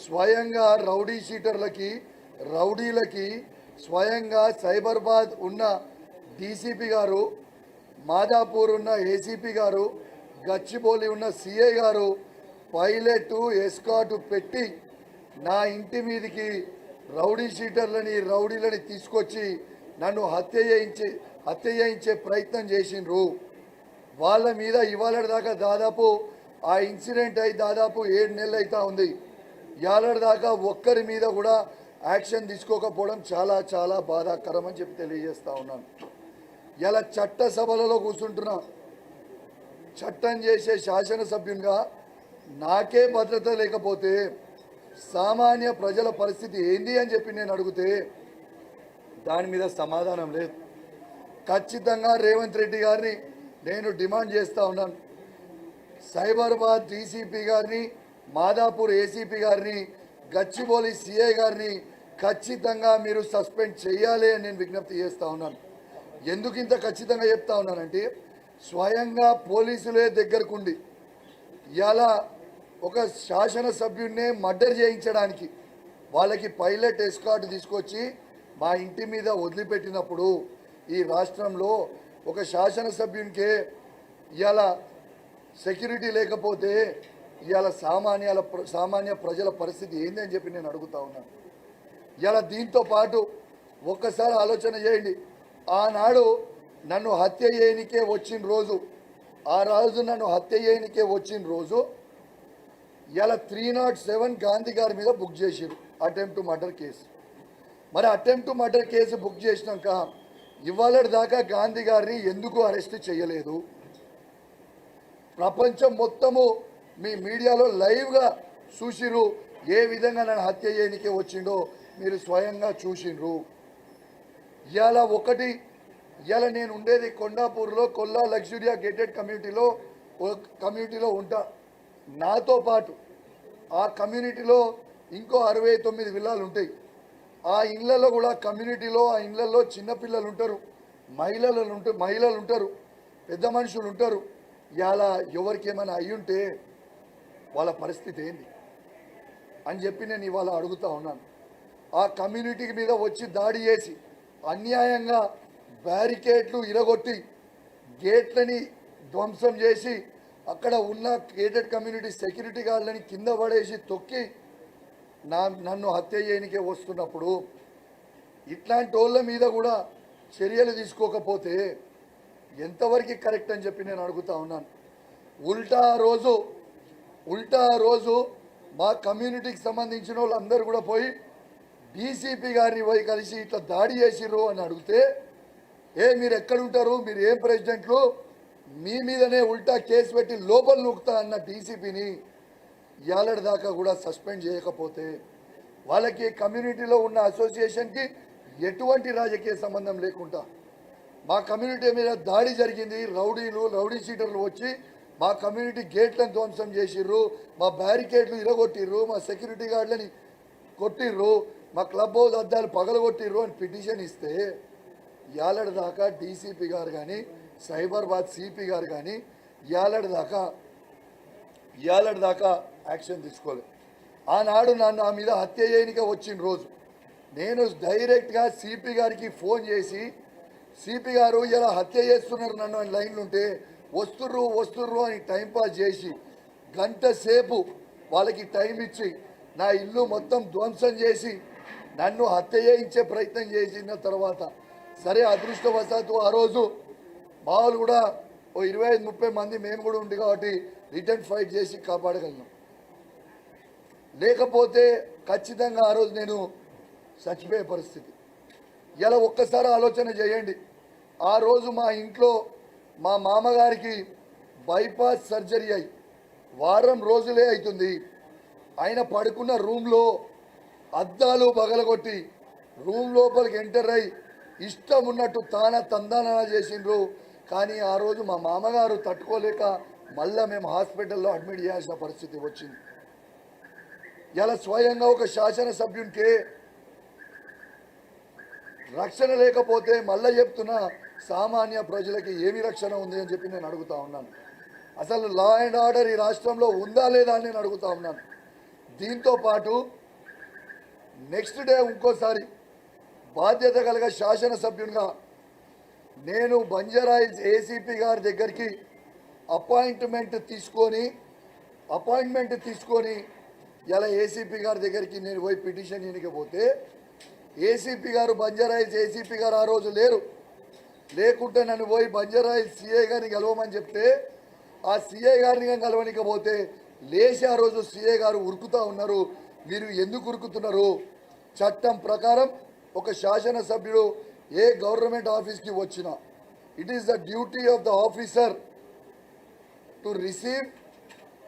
స్వయంగా రౌడీ షీటర్లకి రౌడీలకి స్వయంగా సైబర్బాద్ ఉన్న డీసీపీ గారు మాదాపూర్ ఉన్న ఏసీపీ గారు గచ్చిబౌలి ఉన్న సిఐ గారు పైలట్ ఎస్కాటు పెట్టి నా ఇంటి మీదికి రౌడీ షీటర్లని రౌడీలని తీసుకొచ్చి నన్ను హత్య చేయించే హత్య చేయించే ప్రయత్నం చేసిండ్రు. వాళ్ళ మీద ఇవాళ దాకా దాదాపు ఆ ఇన్సిడెంట్ అయి దాదాపు ఏడు నెలలు అవుతా ఉంది. దాకా ఒక్కరి మీద కూడా యాక్షన్ తీసుకోకపోవడం చాలా చాలా బాధాకరం అని చెప్పి తెలియజేస్తూ ఉన్నాను. ఇలా చట్టసభలలో కూర్చుంటున్నా చట్టం చేసే శాసనసభ్యునిగా నాకే భద్రత లేకపోతే సామాన్య ప్రజల పరిస్థితి ఏంది అని చెప్పి నేను అడిగితే దాని మీద సమాధానం లేదు. ఖచ్చితంగా రేవంత్ రెడ్డి గారిని నేను డిమాండ్ చేస్తూ ఉన్నాను. సైబరాబాద్ డీసీపీ గారిని మాదాపూర్ ఏసీపీ గారిని గచ్చిబౌలి సిఐ గారిని ఖచ్చితంగా మీరు సస్పెండ్ చేయాలి అని నేను విజ్ఞప్తి చేస్తా ఉన్నాను. ఎందుకు ఇంత ఖచ్చితంగా చెప్తా ఉన్నానంటే స్వయంగా పోలీసులే దగ్గరకుండి ఇలా ఒక శాసనసభ్యుడినే మర్డర్ చేయించడానికి వాళ్ళకి పైలట్ ఎస్కాట్ తీసుకొచ్చి మా ఇంటి మీద వదిలిపెట్టినప్పుడు ఈ రాష్ట్రంలో ఒక శాసనసభ్యునికే ఇలా సెక్యూరిటీ లేకపోతే ఇవాళ సామాన్యాల ప్ర- సామాన్య ప్రజల పరిస్థితి ఏంది అని చెప్పి నేను అడుగుతా ఉన్నాను ఇలా దీంతో పాటు ఒక్కసారి ఆలోచన చేయండి. ఆనాడు నన్ను హత్య చేయనికే వచ్చిన రోజు ఆ రోజు నన్ను హత్య చేయనికే వచ్చిన రోజు ఇలా త్రీ నాట్ సెవెన్ గాంధీ గారి మీద బుక్ చేసిరు అటెంప్ట్ మర్డర్ కేసు. మరి attempt to murder case book చేసినాక ఇవాళ దాకా గాంధీ గారిని ఎందుకు అరెస్ట్ చేయలేదు? ప్రపంచం మొత్తము మీ మీడియాలో లైవ్గా చూసిరు ఏ విధంగా నన్ను హత్య చేయనికే వచ్చిండో మీరు స్వయంగా చూసిండ్రు ఇవాళ ఒకటి ఇవాళ నేను ఉండేది కొండాపూర్లో కొల్లా లగ్జూరియా గేటెడ్ కమ్యూనిటీలో ఒక కమ్యూనిటీలో ఉంటా. నాతో పాటు ఆ కమ్యూనిటీలో ఇంకో అరవై తొమ్మిది విల్లాలు ఉంటాయి. ఆ ఇళ్ళలో కూడా కమ్యూనిటీలో ఆ ఇళ్ళల్లో చిన్నపిల్లలు ఉంటారు. మహిళలు ఉంటారు మహిళలు ఉంటారు. పెద్ద మనుషులు ఉంటారు. ఇవాళ ఎవరికి ఏమైనా అయ్యి ఉంటే వాళ్ళ పరిస్థితి ఏంది? అని చెప్పి నేను ఇవాళ అడుగుతా ఉన్నాను. ఆ కమ్యూనిటీ మీద వచ్చి దాడి చేసి అన్యాయంగా బ్యారికేడ్లు ఇరగొట్టి గేట్లని ధ్వంసం చేసి అక్కడ ఉన్న గేటెడ్ కమ్యూనిటీ సెక్యూరిటీ గార్డులని కింద పడేసి తొక్కి నా నన్ను హత్య చేయనికే వస్తున్నప్పుడు ఇట్లాంటి వాళ్ళ మీద కూడా చర్యలు తీసుకోకపోతే ఎంతవరకు కరెక్ట్ అని చెప్పి నేను అడుగుతా ఉన్నాను. ఉల్టా రోజు ఉల్టా రోజు మా కమ్యూనిటీకి సంబంధించిన వాళ్ళందరూ కూడా పోయి డీసీపీ గారిని పోయి కలిసి ఇట్లా దాడి చేసిర్రు అని అడిగితే ఏ మీరు ఎక్కడుంటారు మీరు ఏం ప్రెసిడెంట్లు? మీ మీదనే ఉల్టా కేసు పెట్టి లోపల నూకుతా అన్న డీసీపీని ఏలడి దాకా కూడా సస్పెండ్ చేయకపోతే వాళ్ళకి కమ్యూనిటీలో ఉన్న అసోసియేషన్కి ఎటువంటి రాజకీయ సంబంధం లేకుండా మా కమ్యూనిటీ మీద దాడి జరిగింది. రౌడీలు రౌడీ సీటర్లు వచ్చి మా కమ్యూనిటీ గేట్లను ధ్వంసం చేసిర్రు మా బ్యారికేడ్లు ఇరగొట్టిర్రు మా సెక్యూరిటీ గార్డులని కొట్టిర్రు మా క్లబ్ హౌస్ అద్దాలు పగలగొట్టిర్రు అని పిటిషన్ ఇస్తే యాలడి దాకా డీసీపీ గారు కానీ సైబరాబాద్ సిపి గారు కానీ యాలడి దాకా ఇవాళ దాకా యాక్షన్ తీసుకోలేదు ఆనాడు నన్ను నా మీద హత్య చేయనికే వచ్చిన రోజు నేను డైరెక్ట్గా సిపి గారికి ఫోన్ చేసి సిపి గారు ఇలా హత్య చేస్తున్నారు నన్ను అని లైన్లు ఉంటే వస్తుర్రు వస్తుర్రు అని టైంపాస్ చేసి గంట సేపు వాళ్ళకి టైం ఇచ్చి నా ఇల్లు మొత్తం ధ్వంసం చేసి నన్ను హత్య చేయించే ప్రయత్నం చేసిన తర్వాత సరే అదృష్టవశాత్తు ఆ రోజు మామూలు కూడా ఓ ఇరవై ఐదు ముప్పై మంది మేము కూడా ఉంది కాబట్టి రిటర్న్ ఫైట్ చేసి కాపాడగలను లేకపోతే ఖచ్చితంగా ఆ రోజు నేను చచ్చిపోయే పరిస్థితి. ఇలా ఒక్కసారి ఆలోచన చేయండి. ఆ రోజు మా ఇంట్లో మా మామగారికి బైపాస్ సర్జరీ అయి వారం రోజులే అవుతుంది ఆయన పడుకున్న రూమ్లో అద్దాలు పగలగొట్టి రూమ్ లోపలికి ఎంటర్ అయి ఇష్టం ఉన్నట్టు తాన తందానా చేసిండ్రు. కానీ ఆ రోజు మా మామగారు తట్టుకోలేక మళ్ళా మేము హాస్పిటల్లో అడ్మిట్ చేయాల్సిన పరిస్థితి వచ్చింది. ఇలా స్వయంగా ఒక శాసనసభ్యునికే రక్షణ లేకపోతే మళ్ళా చెప్తున్నా సామాన్య ప్రజలకి ఏమి రక్షణ ఉంది అని చెప్పి నేను అడుగుతా ఉన్నాను. అసలు లా అండ్ ఆర్డర్ ఈ రాష్ట్రంలో ఉందా లేదా అని నేను అడుగుతా ఉన్నాను. దీంతో పాటు నెక్స్ట్ డే ఇంకోసారి బాధ్యత కలిగ శాసనసభ్యునిగా నేను బంజారాయిల్స్ ఏసీపీ గారి దగ్గరికి అపాయింట్మెంట్ తీసుకొని అపాయింట్మెంట్ తీసుకొని ఇలా ఏసీపీ గారి దగ్గరికి నేను పోయి పిటిషన్ ఇనికపోతే ఏసీపీ గారు బంజారాయిల్స్ ఏసీపీ గారు ఆ రోజు లేరు. లేకుంటే నన్ను పోయి బంజారాయిల్స్ సిఐ గారిని కలవమని చెప్తే ఆ సిఐ గారిని కానీ కలవనికపోతే లేచి ఆ రోజు సిఐ గారు ఉరుకుతా ఉన్నారు. మీరు ఎందుకు ఉరుకుతున్నారు? చట్టం ప్రకారం ఒక శాసనసభ్యుడు ఏ గవర్నమెంట్ ఆఫీస్కి వచ్చినా it is the duty of the officer to receive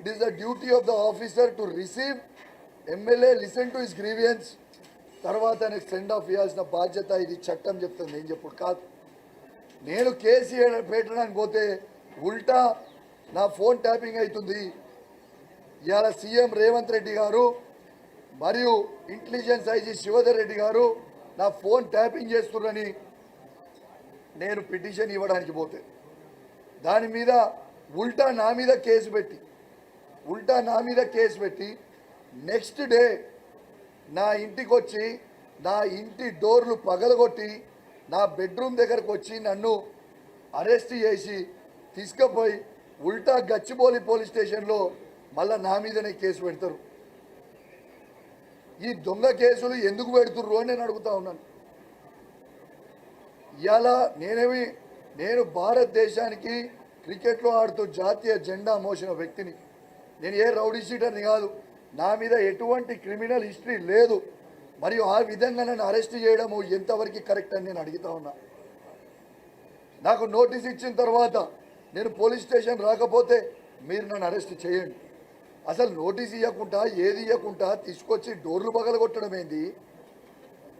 it is the duty of the officer to receive MLA listen to his grievance తర్వాత ఆయనకు సెండ్ ఆఫ్ ఇవ్వాల్సిన బాధ్యత ఇది చట్టం చెప్తుంది. నేను చెప్పుడు కాదు. నేను కేసీఆర్ పెట్టడానికి పోతే ఉల్టా నా ఫోన్ ట్యాపింగ్ అవుతుంది. ఇవాళ సీఎం రేవంత్ రెడ్డి గారు మరియు ఇంటెలిజెన్స్ ఐజీ శివధర్ రెడ్డి గారు నా ఫోన్ ట్యాపింగ్ చేస్తున్నారని నేను పిటిషన్ ఇవ్వడానికి పోతే. దాని మీద ఉల్టా నా మీద కేసు పెట్టి ఉల్టా నా మీద కేసు పెట్టి నెక్స్ట్ డే నా ఇంటికి వచ్చి నా ఇంటి డోర్లు పగలగొట్టి నా బెడ్రూమ్ దగ్గరకు వచ్చి నన్ను అరెస్ట్ చేసి తీసుకుపోయి ఉల్టా గచ్చిబౌలి పోలీస్ స్టేషన్లో మళ్ళా నా మీదనే కేసు పెడతారు. ఈ దొంగ కేసులు ఎందుకు పెడుతుర్రు అని నేను అడుగుతా ఉన్నాను. ఇవాళ నేనేమి నేను భారతదేశానికి క్రికెట్లో ఆడుతూ జాతీయ జెండా మోసిన వ్యక్తిని. నేను ఏ రౌడీ షీటర్ని కాదు నా మీద ఎటువంటి క్రిమినల్ హిస్టరీ లేదు. మరియు ఆ విధంగా నన్ను అరెస్ట్ చేయడము ఎంతవరకు కరెక్ట్ అని నేను అడుగుతా ఉన్నా. నాకు నోటీస్ ఇచ్చిన తర్వాత నేను పోలీస్ స్టేషన్ రాకపోతే మీరు నన్ను అరెస్ట్ చేయండి. అసలు నోటీస్ ఇవ్వకుండా ఏది ఇవ్వకుండా తీసుకొచ్చి డోర్లు పగలగొట్టడం ఏంది?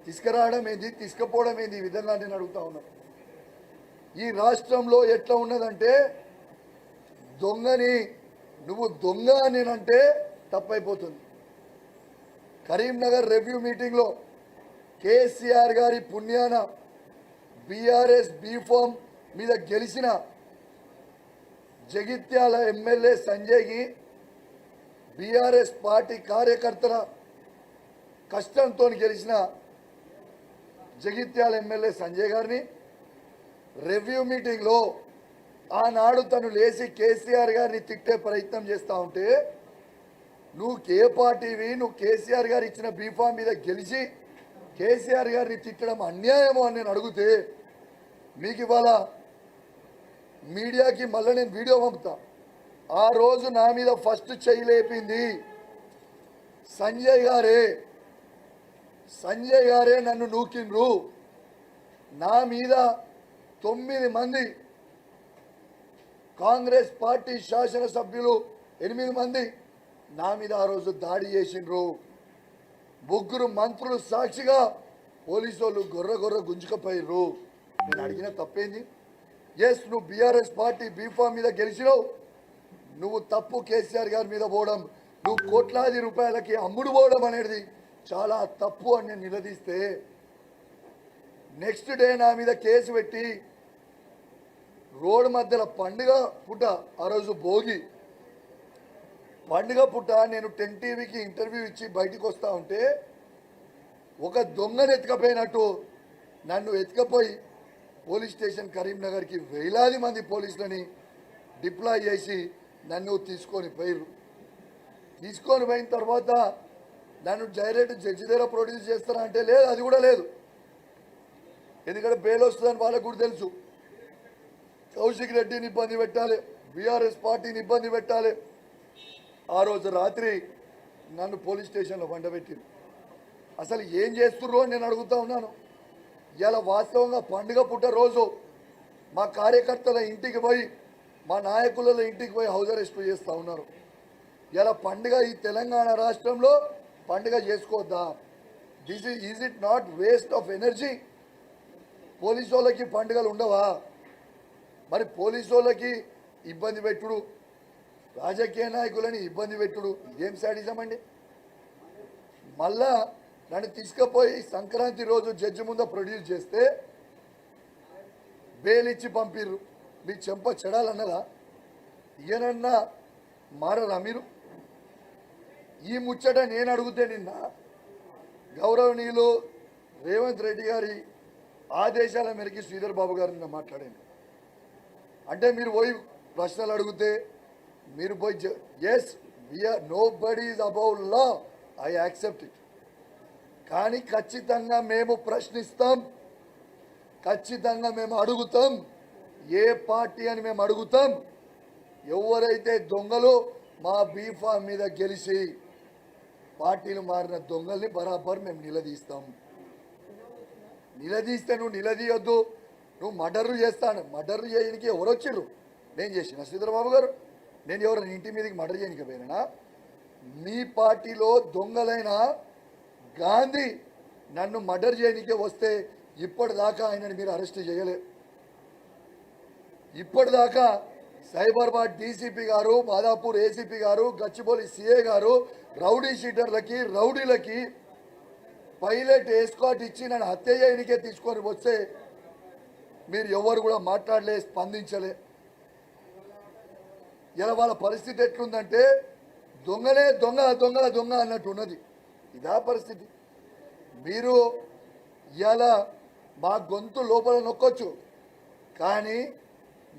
తీసుకురావడం ఏంది? తీసుకుపోవడం ఏంది? ఈ విధంగా నేను అడుగుతా ఉన్నా. ఈ రాష్ట్రంలో ఎట్లా ఉన్నదంటే దొంగని నువ్వు దొంగ అని అంటే తప్పైపోతుంది. కరీంనగర్ రెవ్యూ మీటింగ్లో కేసీఆర్ గారి పుణ్యాన బీఆర్ఎస్ బీఫామ్ మీద గెలిచిన జగిత్యాల ఎమ్మెల్యే సంజయ్కి బీఆర్ఎస్ పార్టీ కార్యకర్తల కష్టంతో గెలిచిన జగిత్యాల ఎమ్మెల్యే సంజయ్ గారిని. రివ్యూ మీటింగ్లో ఆనాడు తను లేచి కేసీఆర్ గారిని తిట్టే ప్రయత్నం చేస్తూ ఉంటే నువ్వు ఏ పార్టీవి నువ్వు కేసీఆర్ గారు ఇచ్చిన బీఫామ్ మీద గెలిచి కేసీఆర్ గారిని తిట్టడం అన్యాయమో అని నేను అడిగితే మీకు ఇవాళ మీడియాకి మళ్ళీ నేను వీడియో పంపుతా. ఆ రోజు నా మీద ఫస్ట్ చెయ్యి లేపింది సంజయ్ గారే. సంజయ్ గారే నన్ను నూకిండ్రు. నా మీద తొమ్మిది మంది కాంగ్రెస్ పార్టీ శాసనసభ్యులు ఎనిమిది మంది నా మీద ఆ రోజు దాడి చేసిండ్రు. ముగ్గురు మంత్రులు సాక్షిగా పోలీసు వాళ్ళు గొర్ర గొర్ర గుంజుకపోయిర్రు. నేను అడిగిన తప్పేంది? ఎస్ నువ్వు బీఆర్ఎస్ పార్టీ బీఫామ్ మీద గెలిచినావు. నువ్వు తప్పు కేసీఆర్ గారి మీద పోవడం నువ్వు కోట్లాది రూపాయలకి అమ్ముడు పోవడం అనేది చాలా తప్పు అని నేను నిలదీస్తే నెక్స్ట్ డే నా మీద కేసు పెట్టి రోడ్డు మధ్యలో పండుగ పుట్ట ఆ రోజు భోగి పండుగ పుట్ట నేను టెన్ టీవీకి ఇంటర్వ్యూ ఇచ్చి బయటికి వస్తూ ఉంటే ఒక దొంగను ఎత్తుకపోయినట్టు నన్ను ఎత్తుకపోయి పోలీస్ స్టేషన్ కరీంనగర్కి వేలాది మంది పోలీసులని డిప్లాయ్ చేసి నన్ను తీసుకొని పోయిర్రు. తీసుకొని పోయిన తర్వాత నన్ను డైరెక్ట్ జడ్జి దగ్గర ప్రొడ్యూస్ చేస్తారా అంటే లేదు అది కూడా లేదు. ఎందుకంటే బెయిల్ వస్తుందని వాళ్ళకు కూడా తెలుసు. కౌశిక్ రెడ్డిని ఇబ్బంది పెట్టాలి బీఆర్ఎస్ పార్టీని ఇబ్బంది పెట్టాలి ఆ రోజు రాత్రి నన్ను పోలీస్ స్టేషన్లో వండబెట్టింది అసలు ఏం చేస్తుర్రో నేను అడుగుతా ఉన్నాను. ఇలా వాస్తవంగా పండుగ పుట్ట రోజు మా కార్యకర్తల ఇంటికి పోయి మా నాయకుల ఇంటికి పోయి హౌస్ అరెస్ట్ చేస్తూ ఉన్నారు. ఇలా పండుగ ఈ తెలంగాణ రాష్ట్రంలో పండుగ చేసుకోవద్దా this is is it not waste of energy police వాళ్ళకి పండుగలు ఉండవా? మరి పోలీసు వాళ్ళకి ఇబ్బంది పెట్టుడు. రాజకీయ నాయకులని ఇబ్బంది పెట్టుడు. ఇదేం శాడిజం అండి? మళ్ళా నన్ను తీసుకుపోయి సంక్రాంతి రోజు జడ్జి ముందు ప్రొడ్యూస్ చేస్తే బెయిల్ ఇచ్చి పంపిర్రు. మీ చెంప చెడాలన్నదా? ఈయనన్నా మారరా మీరు? ఈ ముచ్చట నేను అడిగితే నిన్న గౌరవనీయులు రేవంత్ రెడ్డి గారి ఆదేశాల మేరకి శ్రీధర్ బాబు గారు నిన్న మాట్లాడాను అంటే మీరు పోయి ప్రశ్నలు అడిగితే మీరు పోయి yes we are nobody is above law I accept it కానీ ఖచ్చితంగా మేము ప్రశ్నిస్తాం. ఖచ్చితంగా మేము అడుగుతాం. ఏ పార్టీ అని మేము అడుగుతాం. ఎవరైతే దొంగలు మా బీఫామ్ మీద గెలిచి పార్టీలు మారిన దొంగల్ని బరాబర్ మేము నిలదీస్తాం. నిలదీస్తే నువ్వు నిలదీయొద్దు. నువ్వు మర్డర్లు చేస్తాను మర్డర్లు చేయడానికి ఎవరు నేను చేసిన శ్రీధరబాబు గారు. నేను ఎవరైనా ఇంటి మీదకి మర్డర్ చేయడానికి పోయినా మీ పార్టీలో దొంగలైన గాంధీ నన్ను మర్డర్ చేయనికే వస్తే ఇప్పటిదాకా ఆయనని మీరు అరెస్ట్ చేయలే. ఇప్పటిదాకా సైబరాబాద్ డీసీపీ గారు మాదాపూర్ ఏసీపీ గారు గచ్చిబౌలి సిఏ గారు రౌడీ షీటర్లకి రౌడీలకి పైలట్ ఎస్కాట్ ఇచ్చి నన్ను హత్య చేయనికే తీసుకొని వస్తే మీరు ఎవరు కూడా మాట్లాడలే స్పందించలే. ఇలా వాళ్ళ పరిస్థితి ఎట్లుందంటే దొంగనే దొంగ దొంగల దొంగ అన్నట్టు ఉన్నది. ఇదా పరిస్థితి. మీరు ఇలా మా గొంతు లోపల నొక్కొచ్చు కానీ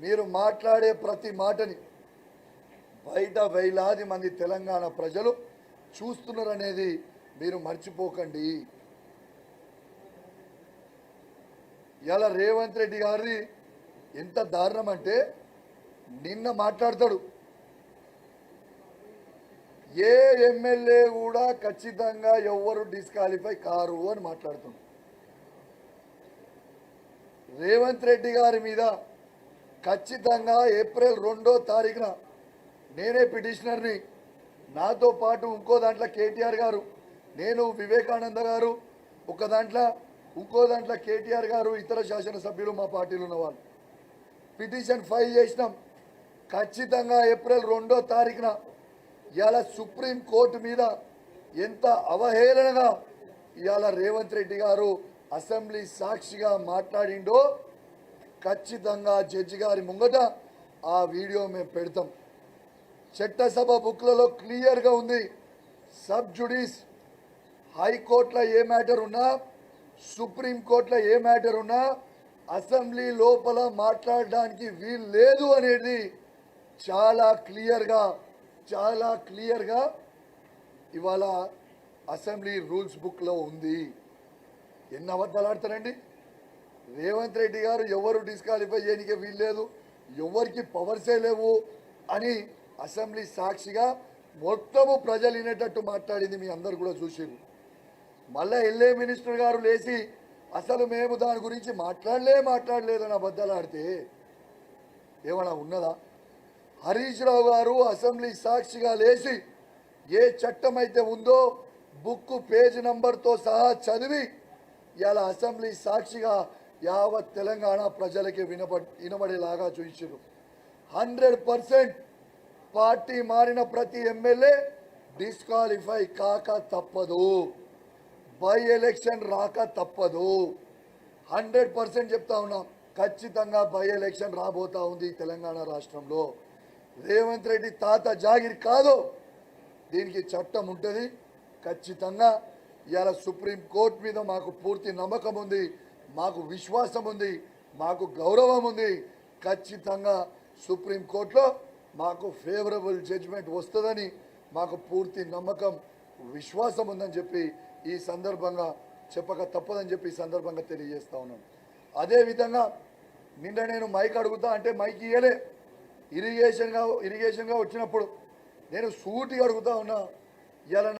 మీరు మాట్లాడే ప్రతి మాటని బయట వేలాది మంది తెలంగాణ ప్రజలు చూస్తున్నారనేది మీరు మర్చిపోకండి. ఇలా రేవంత్ రెడ్డి గారిది ఎంత దారుణం అంటే నిన్న మాట్లాడతాడు. ఏ ఎమ్మెల్యే కూడా ఖచ్చితంగా ఎవ్వరు డిస్క్వాలిఫై కారు అని మాట్లాడుతుంది రేవంత్ రెడ్డి గారి మీద ఖచ్చితంగా ఏప్రిల్ రెండో తారీఖున నేనే పిటిషనర్ని నాతో పాటు ఇంకో దాంట్లో కేటీఆర్ గారు నేను వివేకానంద గారు ఒక దాంట్లో ఇంకో దాంట్లో కేటీఆర్ గారు ఇతర శాసనసభ్యులు మా పార్టీలో ఉన్నవాళ్ళు. పిటిషన్ ఫైల్ చేసినాం. ఖచ్చితంగా ఏప్రిల్ రెండో తారీఖున ఇవాళ సుప్రీం కోర్టు మీద ఎంత అవహేళనగా ఇవాళ రేవంత్ రెడ్డి గారు అసెంబ్లీ సాక్షిగా మాట్లాడిండో ఖచ్చితంగా జడ్జి గారి ముంగట ఆ వీడియో మేము పెడతాం. చట్టసభ బుక్లలో క్లియర్గా ఉంది. సబ్ జుడీస్ హైకోర్టులో ఏ మ్యాటర్ ఉన్నా సుప్రీంకోర్టులో ఏ మ్యాటర్ ఉన్నా అసెంబ్లీ లోపల మాట్లాడడానికి వీలు లేదు అనేది చాలా క్లియర్గా చాలా క్లియర్గా ఇవాళ అసెంబ్లీ రూల్స్ బుక్లో ఉంది. ఎన్ని అబద్ధాలు ఆడతారండి? రేవంత్ రెడ్డి గారు ఎవరు డిస్క్వాలిఫై చేయడానికి వీల్లేదు ఎవరికి పవర్సే లేవు అని అసెంబ్లీ సాక్షిగా మొత్తము ప్రజలు వినేటట్టు మాట్లాడింది మీ అందరు కూడా చూసారు మళ్ళా ఎల్ఏ మినిస్టర్ గారు లేచి అసలు మేము దాని గురించి మాట్లాడలే మాట్లాడలేదని అబద్ధాలు ఆడితే ఏమైనా ఉన్నదా? హరీష్ రావు గారు అసెంబ్లీ సాక్షిగా లేచి ఏ చట్టం అయితే ఉందో బుక్ పేజ్ నంబర్తో సహా చదివి ఇలా అసెంబ్లీ సాక్షిగా యావత్ తెలంగాణ ప్రజలకి వినబ వినబడేలాగా చూపించారు హండ్రెడ్ పర్సెంట్ పార్టీ మారిన ప్రతి ఎమ్మెల్యే డిస్క్వాలిఫై కాక తప్పదు. బై ఎలక్షన్ రాక తప్పదు. హండ్రెడ్ పర్సెంట్ చెప్తా ఉన్నాం ఖచ్చితంగా బై ఎలక్షన్ రాబోతా ఉంది తెలంగాణ రాష్ట్రంలో. రేవంత్ రెడ్డి తాత జాగిరి కాదు. దీనికి చట్టం ఉంటుంది. ఖచ్చితంగా ఇవాళ సుప్రీం కోర్టు మీద మాకు పూర్తి నమ్మకం ఉంది. మాకు విశ్వాసం ఉంది. మాకు గౌరవం ఉంది. ఖచ్చితంగా సుప్రీం కోర్టులో మాకు ఫేవరబుల్ జడ్జిమెంట్ వస్తుందని మాకు పూర్తి నమ్మకం విశ్వాసం ఉందని చెప్పి ఈ సందర్భంగా చెప్పక తప్పదని చెప్పి ఈ సందర్భంగా తెలియజేస్తా ఉన్నాను అదేవిధంగా నిన్న నేను మైక్ అడుగుతా అంటే మైక్ ఇయ్యలే. ఇరిగేషన్గా ఇరిగేషన్గా వచ్చినప్పుడు నేను సూటిగా అడుగుతా ఉన్నా ఇలా